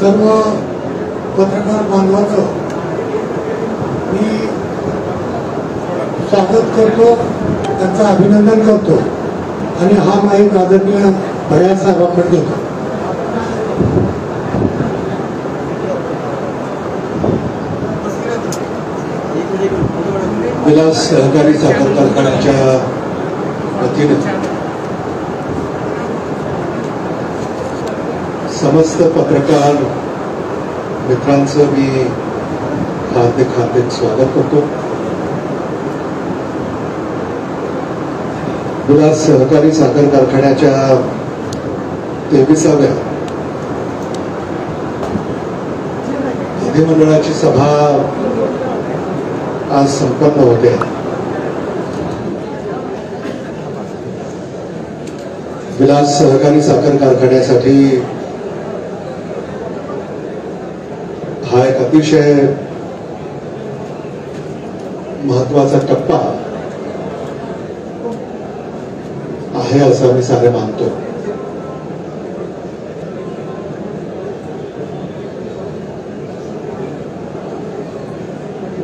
सर्व पत्रकार बांधवाचं मी स्वागत करतो त्यांचं अभिनंदन करतो आणि हा माईक आदरणीय भया साहेबांकडे देतो. विलास सहकारी साखर कारखान्याच्या वतीने समस्त पत्रकार मित्रांचं मी हार्दिक हार्दिक स्वागत करतो. विलास सहकारी साखर कारखान्याच्या तेविसाव्या विधिमंडळाची सभा आज संपन्न होते. विलास सहकारी साखर कारखान्यासाठी हा एक अतिशय महत्त्वाचा टप्पा आहे असं आम्ही सारे मानतो.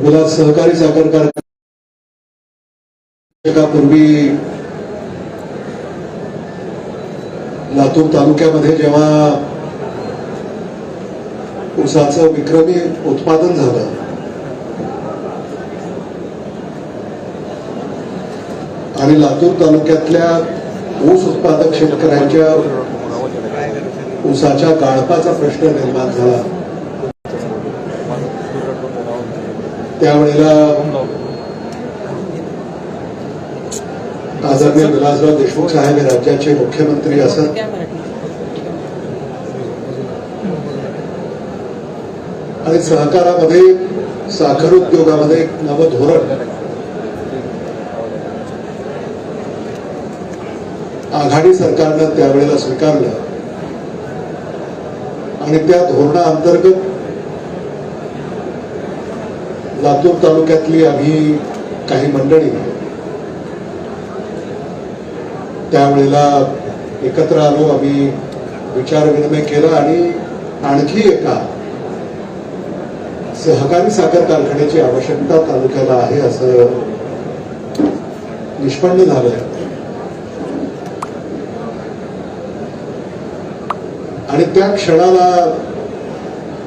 विलास सहकारी साखर कारखान्यापूर्वी लातूर तालुक्यामध्ये जेव्हा ऊसाचं विक्रमी उत्पादन झालं. आणि लातूर तालुक्यातल्या ऊस उत्पादक शेतकऱ्यांच्या ऊसाच्या गाळपाचा प्रश्न निर्माण झाला. त्यावेळेला आदरणीय विलासराव देशमुख साहेब हे राज्याचे मुख्यमंत्री असत. आणि सहकारामध्ये साखर उद्योगामध्ये एक नवं धोरण. आघाडी सरकारनं त्यावेळेला स्वीकारलं. आणि त्या धोरणाअंतर्गत लातूर तालुक्यातली आम्ही काही मंडळी त्यावेळेला एकत्र आलो आम्ही विचारविनिमय केला आणि आणखी एका सहकारी साखर कारखान्याची आवश्यकता तालुक्याला आहे असं निष्पन्न झालंय. आणि त्या क्षणाला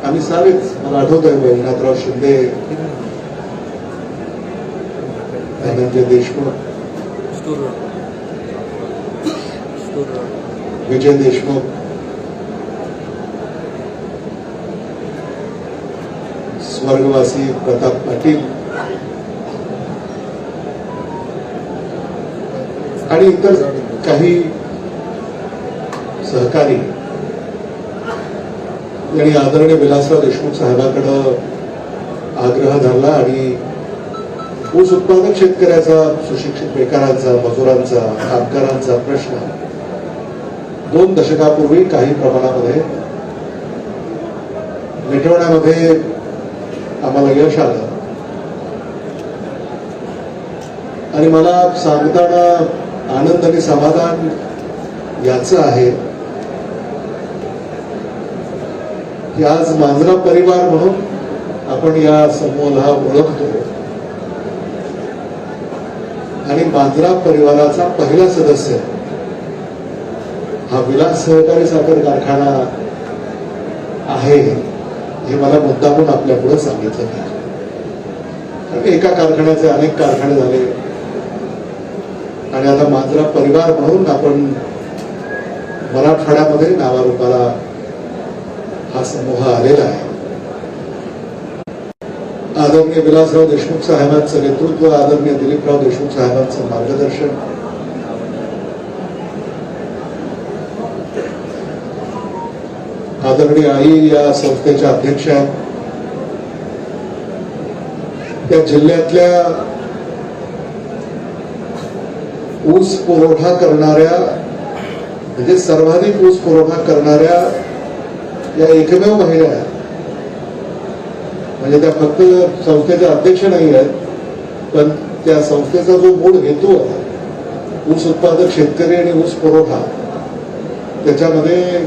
आम्ही सारेच मला आठवत आहे वैजनाथराव शिंदे धनंजय देशमुख विजय देशमुख स्वर्गवासी प्रताप पाटील. आणि इतर काही सहकारी यांनी आदरणीय विलासराव देशमुख साहेबाकडं आग्रह धरला आणि ऊस उत्पादक शेतकऱ्याचा सुशिक्षित बेकारांचा मजुरांचा कामगारांचा प्रश्न दोन दशकापूर्वी काही प्रमाणामध्ये मिटवण्यामध्ये आम्हाला यश आलं आणि मला सांगताना आनंद आणि समाधान याच आहे. की आज मांजरा परिवार म्हणून आपण या समूहाला ओळखतो. आणि मांजरा परिवाराचा पहिला सदस्य हा विलास सहकारी साखर कारखाना आहे. हे मला मुद्दामून आपल्या पुढे सांगितलं कारण एका कारखान्याचे अनेक कारखाने झाले. आणि आता मांजरा परिवार म्हणून आपण मराठवाड्यामध्ये नावारूपाला हा समूह आलेला आहे. आदरणीय विलासराव देशमुख साहेबांचं नेतृत्व आदरणीय दिलीपराव देशमुख साहेबांचं मार्गदर्शन आदरणीय आई या संस्थेच्या अध्यक्ष आहेत. त्या जिल्ह्यातल्या ऊस पुरवठा करणाऱ्या म्हणजे सर्वाधिक ऊस पुरवठा करणाऱ्या या एकमेव महिला आहेत. म्हणजे त्या फक्त संस्थेच्या अध्यक्ष नाही आहेत पण त्या संस्थेचा जो मूळ हेतू आहे ऊस उत्पादक शेतकरी आणि ऊस पुरवठा त्याच्यामध्ये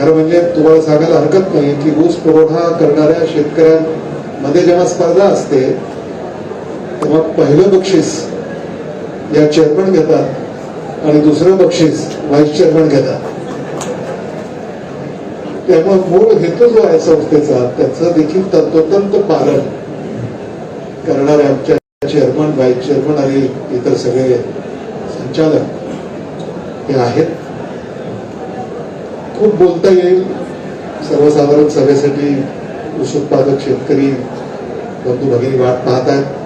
खरं म्हणजे तुम्हाला सांगायला हरकत नाही की ऊस पुरवठा करणाऱ्या शेतकऱ्यांमध्ये जेव्हा स्पर्धा असते तेव्हा पहिलं बक्षीस या चेअरमन घेतात आणि दुसरं बक्षीस व्हाईस चेअरमन घेतात. त्यामुळे मूळ हेतू जो आहे संस्थेचा त्याचं देखील तंतोतंत पालन करणारे आमच्या चेअरमन व्हाईस चेअरमन आणि इतर सगळे संचालक हे आहेत. खूप बोलता येईल. सर्वसाधारण सभेसाठी ऊस उत्पादक शेतकरी बंधू भगिनी वाट पाहत आहेत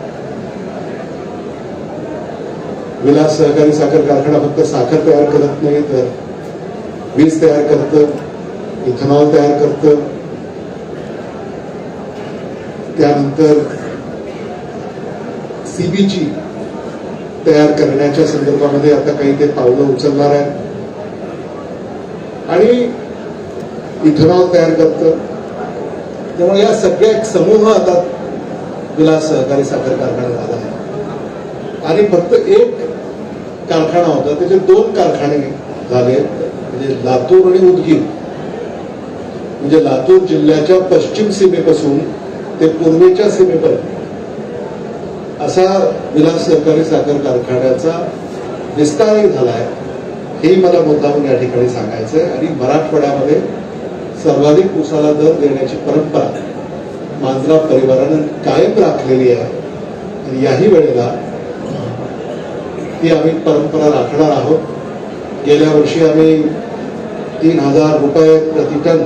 विलास सहकारी साखर कारखाना फक्त साखर तयार करत नाही तर वीज तयार करतं इथेनॉल तयार करतं. त्यानंतर सीबीजी तयार करण्याच्या संदर्भामध्ये आता काही ते पावलं उचलणार आहे आणि इथेनॉल तयार करतं. त्यामुळे या सगळ्या एक समूह आता विलास सहकारी साखर कारखाना झाला आहे. आणि फक्त एक कारखाना होता त्याचे दोन कारखाने झाले. म्हणजे लातूर आणि उदगीर. म्हणजे लातूर जिल्ह्याच्या पश्चिम सीमेपासून ते पूर्वेच्या सीमेपर्यंत. असा विलास सहकारी साखर कारखान्याचा विस्तारही झाला आहे. हेही मला मुद्दामून या ठिकाणी सांगायचं आहे आणि मराठवाड्यामध्ये सर्वाधिक उसाला दर देण्याची परंपरा मांजरा परिवारानं कायम राखलेली आहे. आणि याही वेळेला ती आम्ही परंपरा राखणार आहोत. गेल्या वर्षी आम्ही तीन हजार रुपये प्रतिटन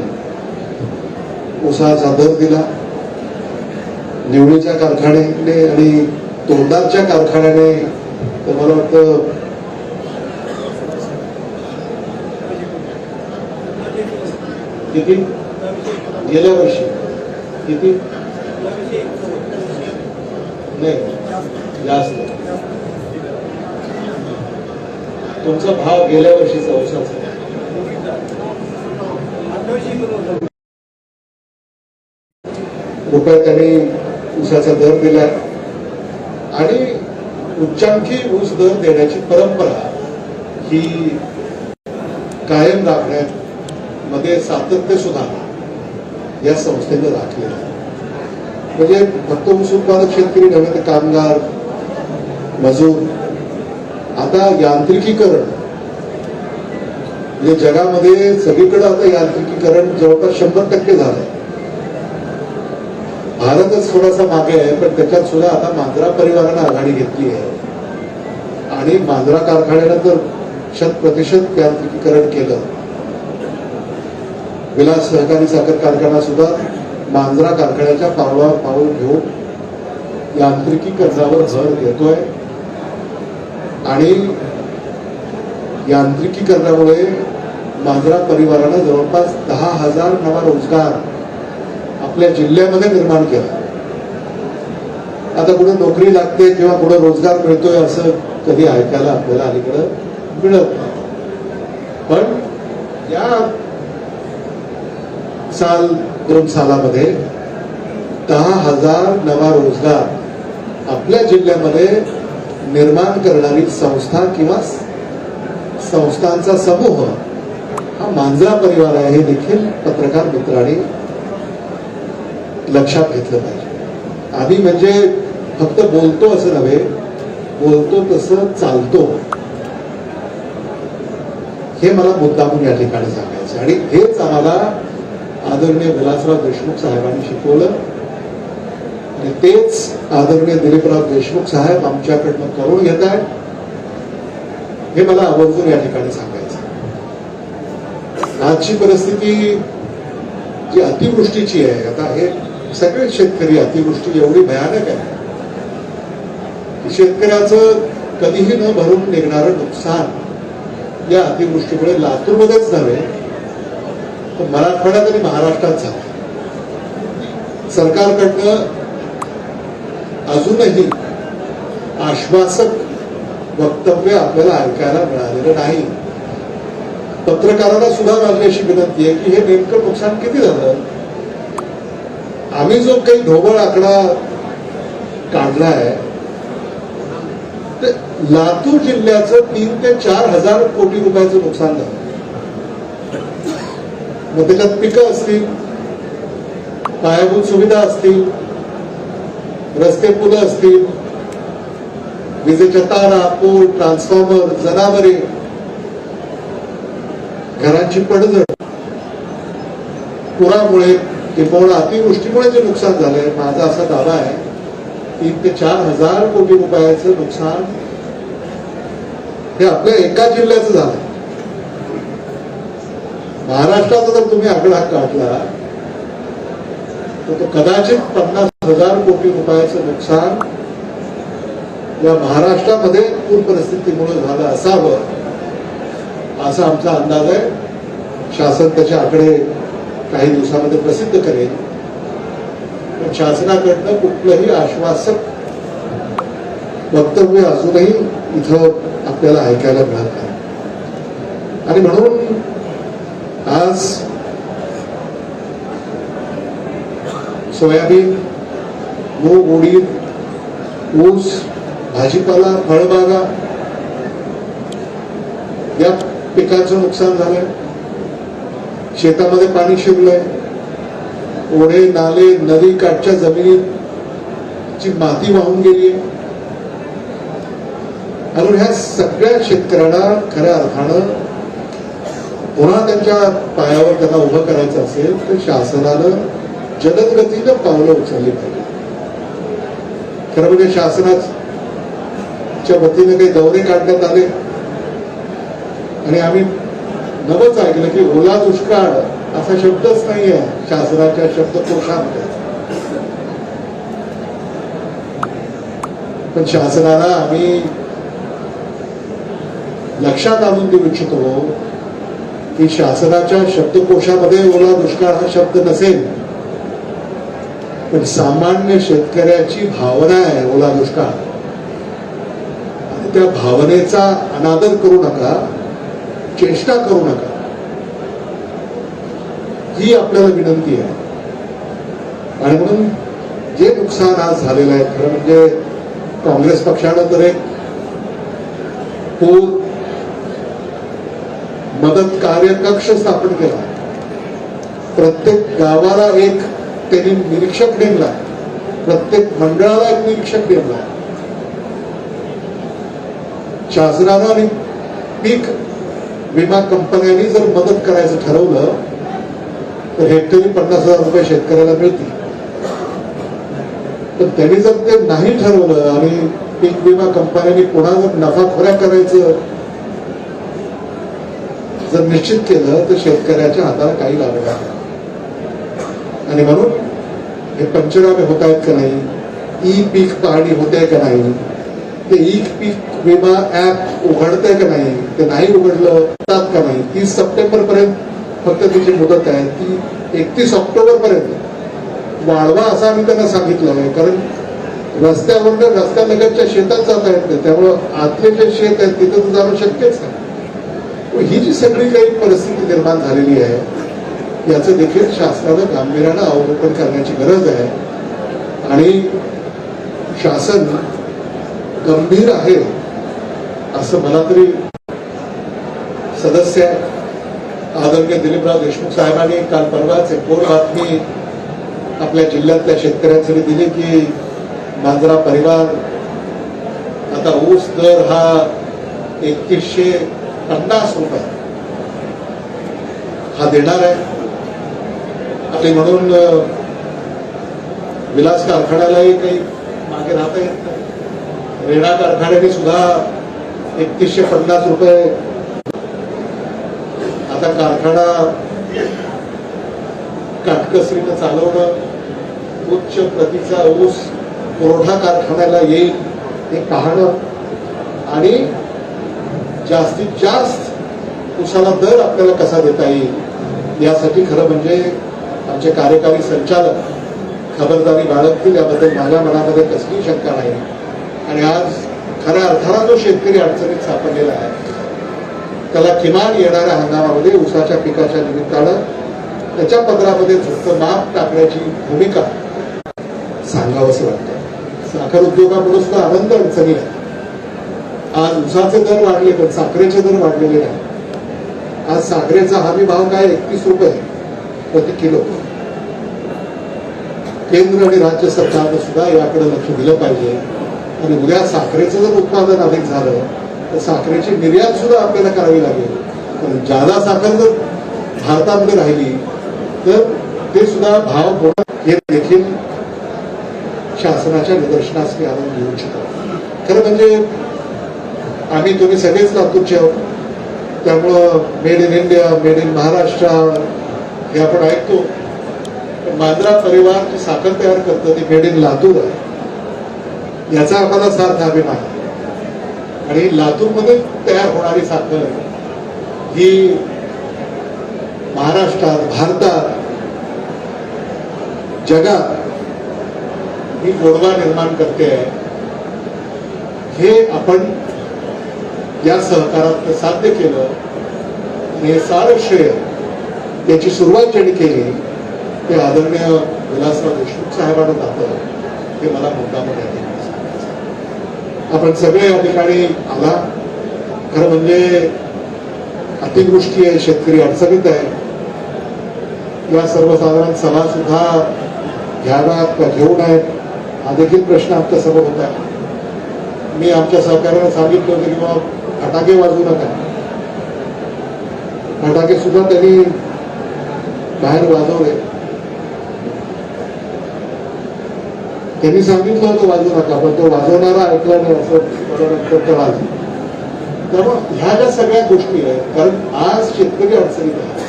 उसाचा दर दिला. निवडीच्या कारखान्याने आणि तोंडारच्या कारखान्याने तर मला वाटतं किती? गेल्या वर्षी. किती? नाही जास्त. तुमचा भाव गेल्या वर्षीचा औषधाचा रुपये त्यांनी ऊसाचा दर दिलाय आणि उच्चांकी ऊस दर देण्याची परंपरा ही कायम मध्ये सातत्य सुद्धा या संस्थेनं राखलेलं आहे. म्हणजे फक्त ऊस उत्पादक शेतकरी नव्हे तर कामगार मजूर आता यांत्रिकीकरण म्हणजे जगामध्ये सगळीकडे आता यांत्रिकीकरण जवळपास शंभर टक्के झालंय. भारतच थोडासा मागे आहे पण त्याच्यात सुद्धा आता मांजरा परिवारानं आघाडी घेतली आहे. आणि मांजरा कारखान्यानं तर शत प्रतिशत यांत्रिकीकरण केलं. विलास सहकारी साखर कारखाना सुद्धा मांजरा कारखान्याच्या पावलावर पाऊल घेऊन यांत्रिकीकरणावर भर देतोय. आणि यांत्रिकीकरणामुळे मांजरा परिवारानं जवळपास दहा हजार नवा रोजगार आपल्या जिल्ह्यामध्ये निर्माण केला. आता कुठे नोकरी लागते किंवा कुठे रोजगार मिळतोय असं कधी ऐकायला आपल्याला अलीकडं मिळत नाही. पण या साल दोन सालामध्ये दहा हजार नवा रोजगार आपल्या जिल्ह्यामध्ये निर्माण करणारी संस्था किंवा संस्थांचा समूह हा मांजरा परिवार आहे हे देखील पत्रकार मित्रांनी लक्षात घेतलं पाहिजे. आम्ही म्हणजे फक्त बोलतो असं नव्हे बोलतो तसं चालतो. हे मला मुद्दामून या ठिकाणी सांगायचं आणि हेच आम्हाला आदरणीय विलासराव देशमुख साहेबांनी शिकवलं. आणि तेच आदरणीय दिलीपराव देशमुख साहेब आमच्याकडनं करून घेत आहेत. हे मला आवर्जून या ठिकाणी सांगायचं आजची परिस्थिती जी अतिवृष्टीची आहे आता हे सगळे शेतकरी अतिवृष्टी एवढी भयानक आहे. की शेतकऱ्याचं कधीही न भरून निघणारं नुकसान या अतिवृष्टीमुळे लातूरमध्येच नव्हे तर मराठवाड्यात आणि महाराष्ट्रात झालं. सरकारकडनं अजूनही आश्वासक वक्तव्य आपल्याला ऐकायला मिळालेलं नाही. पत्रकारांना सुद्धा माझी अशी विनंती आहे की हे नेमकं नुकसान किती झालं? आम्ही जो काही ढोबळ आकडा काढलाय ते लातूर जिल्ह्याचं तीन ते चार हजार कोटी रुपयाचं नुकसान झालं. मग त्याच्यात पिकं असतील पायाभूत सुविधा असतील रस्ते पुलं असतील विजेच्या तारा पोल ट्रान्सफॉर्मर जनावरे घरांची पडझड पुरामुळे किंवा अतिवृष्टीमुळे जे नुकसान झालंय माझा असा दावा आहे तीन ते चार हजार कोटी रुपयाचं नुकसान हे आपल्या एका जिल्ह्याचं झालं महाराष्ट्राचा जर तुम्ही आकडा काढला तर कदाचित पन्नास हजार कोटी रुपयाचं नुकसान या महाराष्ट्रामध्ये पूर परिस्थितीमुळे झालं असावं असा आमचा अंदाज आहे. शासन त्याचे आकडे काही दिवसामध्ये प्रसिद्ध करेल. पण शासनाकडनं कुठलंही आश्वासक वक्तव्य अजूनही इथं आपल्याला ऐकायला मिळत नाही. आणि म्हणून आज सोयाबीन मूग उडीद ऊस भाजीपाला फळबागा या पिकांचं नुकसान झालंय. शेतामध्ये पाणी शिरलंय. ओढे नाले नदी काठच्या जमिनीची माती वाहून गेली म्हणून ह्या सगळ्या शेतकऱ्यांना खऱ्या अर्थानं पुन्हा त्यांच्या पायावर त्यांना उभं करायचं असेल तर शासनानं जलदगतीनं पावलं उचलली पाहिजे खरं म्हणजे शासनाच्या वतीने काही दौरे काढण्यात आले. आणि आम्ही नवच ऐकलं की ओला दुष्काळ असा शब्दच नाहीये शासनाच्या शब्दकोशात. पण शासनाला आम्ही लक्षात आणून देऊ इच्छितो की शासनाच्या शब्दकोशामध्ये ओला दुष्काळ हा शब्द नसेल. पण सामान्य शेतकऱ्याची भावना आहे ओला दुष्काळ. आणि त्या भावनेचा अनादर करू नका चेष्टा करू नका. ही आपल्याला विनंती आहे. आणि म्हणून जे नुकसान आज झालेलं आहे खरं म्हणजे काँग्रेस पक्षानं तर एक पूर मदत कार्य कक्ष स्थापन केला. प्रत्येक गावाला एक त्यांनी निरीक्षक नेमला. प्रत्येक मंडळाला एक निरीक्षक नेमला. शासनानं आणि पीक विमा कंपन्यांनी जर मदत करायचं ठरवलं तर हेक्टरी पन्नास हजार रुपये शेतकऱ्याला मिळतील. पण त्यांनी जर ते नाही ठरवलं आणि पीक विमा कंपन्यांनी पुन्हा जर नफाखोऱ्या करायचं जर निश्चित केलं तर शेतकऱ्याच्या हाताला काही लागणार नाही. आणि म्हणून हे पंचनामे होत आहेत का नाही? ई पीक पाहणी होते का नाही? ते ई पीक विमा ऍप उघडतंय का नाही? ते नाही उघडलं तात का नाही? तीस सप्टेंबर पर्यंत फक्त तिची मुदत आहे. ती एकतीस ऑक्टोबर पर्यंत वाढवा असं आम्ही त्यांना सांगितलं आहे. कारण रस्त्यावरून रस्त्यालगतच्या शेतात जाता येत नाही त्यामुळं आतले जे शेत आहेत तिथं तर जाणं शक्यच नाही. ही जी सगळी काही परिस्थिती निर्माण झालेली आहे याचं देखील शासनानं गांभीर्यानं अवलोकन करण्याची गरज आहे. आणि शासन गंभीर आहे असं मला तरी सदस्य आदरणीय दिलीपराव देशमुख साहेबांनी काल परवाच एक गोड बातमी आपल्या जिल्ह्यातल्या शेतकऱ्यांसाठी दिली की मांजरा परिवार आता ऊस दर हा एकतीसशे पन्नास रुपये. हा देणार आहे. आणि म्हणून विलास कारखान्यालाही काही मागे राहता येत नाही. रेणा कारखान्याने सुद्धा एकतीसशे पन्नास रुपये. आता कारखाना काटकसरीनं चालवणं उच्च प्रतीचा ऊस पुरवठा कारखान्याला येईल हे पाहणं आणि जास्तीत जास्त ऊसाला दर आपल्याला कसा देता येईल? यासाठी खरं म्हणजे आमचे कार्यकारी संचालक खबरदारी बाळगतील याबद्दल माझ्या मनामध्ये कसलीही शंका नाही. आणि आज खऱ्या अर्थाला जो शेतकरी अडचणीत सापडलेला आहे त्याला किमान येणाऱ्या हंगामामध्ये ऊसाच्या पिकाच्या निमित्तानं त्याच्या पदरामध्ये फक्त माप टाकण्याची भूमिका सांगावंसं वाटतं. साखर उद्योगामुळेच तर आनंद अडचणी आहे. आज उसाचे दर वाढले पण साखरेचे दर वाढलेले नाही. आज साखरेचा हमी भाव काय? एकतीस रुपये प्रति किलो. केंद्र आणि राज्य सरकारनं सुद्धा याकडे लक्ष दिलं पाहिजे. आणि उद्या साखरेचं जर उत्पादन अधिक झालं तर साखरेची निर्यात सुद्धा आपल्याला करावी लागेल. कारण जादा साखर जर भारतामध्ये राहिली तर ते सुद्धा भाव होणं हे देखील शासनाच्या निदर्शनास मी आणून घेऊ शकतो खरं म्हणजे आम्ही तुम्ही सगळेच लातूरचे आहोत. त्यामुळं made in India made in Maharashtra हे आपण ऐकतो. पण मांजरा परिवार जी साखर तयार करतं ती मेड इन लातूर आहे. याचा आम्हाला सार्थ अभिमान नाही आणि लातूरमध्ये तयार होणारी साखर ही महाराष्ट्रात भारतात जगात ही गोडवा निर्माण करते आहे. हे आपण या सहकारात साध्य केलं आणि हे सारं श्रेय त्याची सुरुवात ज्यांनी केली ते आदरणीय विलासराव देशमुख साहेबांना जातं हे मला मोठा या आपण सगळे या ठिकाणी आला. खरं म्हणजे अतिवृष्टी आहे शेतकरी अडचणीत आहे. या सर्वसाधारण सभा सुद्धा घ्याव्यात का घेऊ नयेत हा देखील प्रश्न आमच्यासमोर होता. मी आमच्या सहकार्याला सांगितलं होतं की बाबा फटाके वाजवू नका. फटाके सुद्धा त्यांनी बाहेर वाजवले. त्यांनी सांगितलं होतं वाजवू नका पण तो वाजवणारा ऐकला नाही असं कळालं ह्या ज्या सगळ्या गोष्टी आहेत कारण आज शेतकरी अडचणीत आहे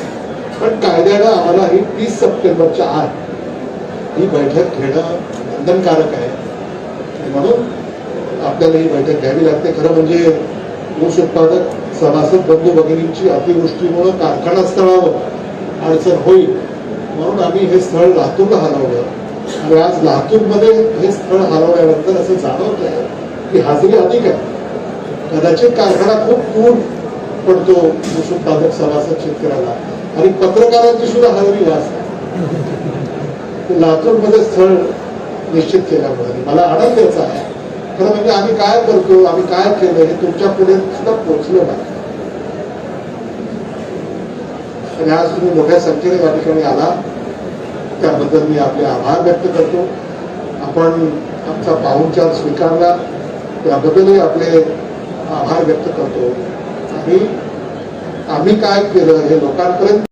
पण कायद्यानं आम्हाला ही तीस सप्टेंबरच्या आत ही बैठक घेणं बंधनकारक आहे. म्हणून आपल्याला ही बैठक घ्यावी लागते. खरं म्हणजे उत्पादक सभासद बंधू भगिनींची अतिवृष्टीमुळं कारखाना स्थळावर अडचण होईल म्हणून आम्ही हे स्थळ लातूरला हलवलं. आणि आज लातूरमध्ये हे स्थळ हलवल्यानंतर असं जाणवत आहे की हाजरी अधिक आहे. कदाचित कारखाना खूप दूर पडतो ऊस उत्पादक सभासद शेतकऱ्याला. आणि पत्रकारांची सुद्धा हजेरी जास्त लातूरमध्ये स्थळ निश्चित केल्यामुळे. मला आनंद आहे खरं म्हणजे आम्ही काय करतो आम्ही काय केलं हे तुमच्यापुढे सुद्धा पोहोचलं नाही. आणि आज तुम्ही मोठ्या संख्येने या ठिकाणी आला. त्याबद्दल मी आपले आभार व्यक्त करतो. आपण आमचा पाहुणचार स्वीकारला. त्याबद्दलही आपले आभार व्यक्त करतो. आणि आम्ही काय केलं हे लोकांपर्यंत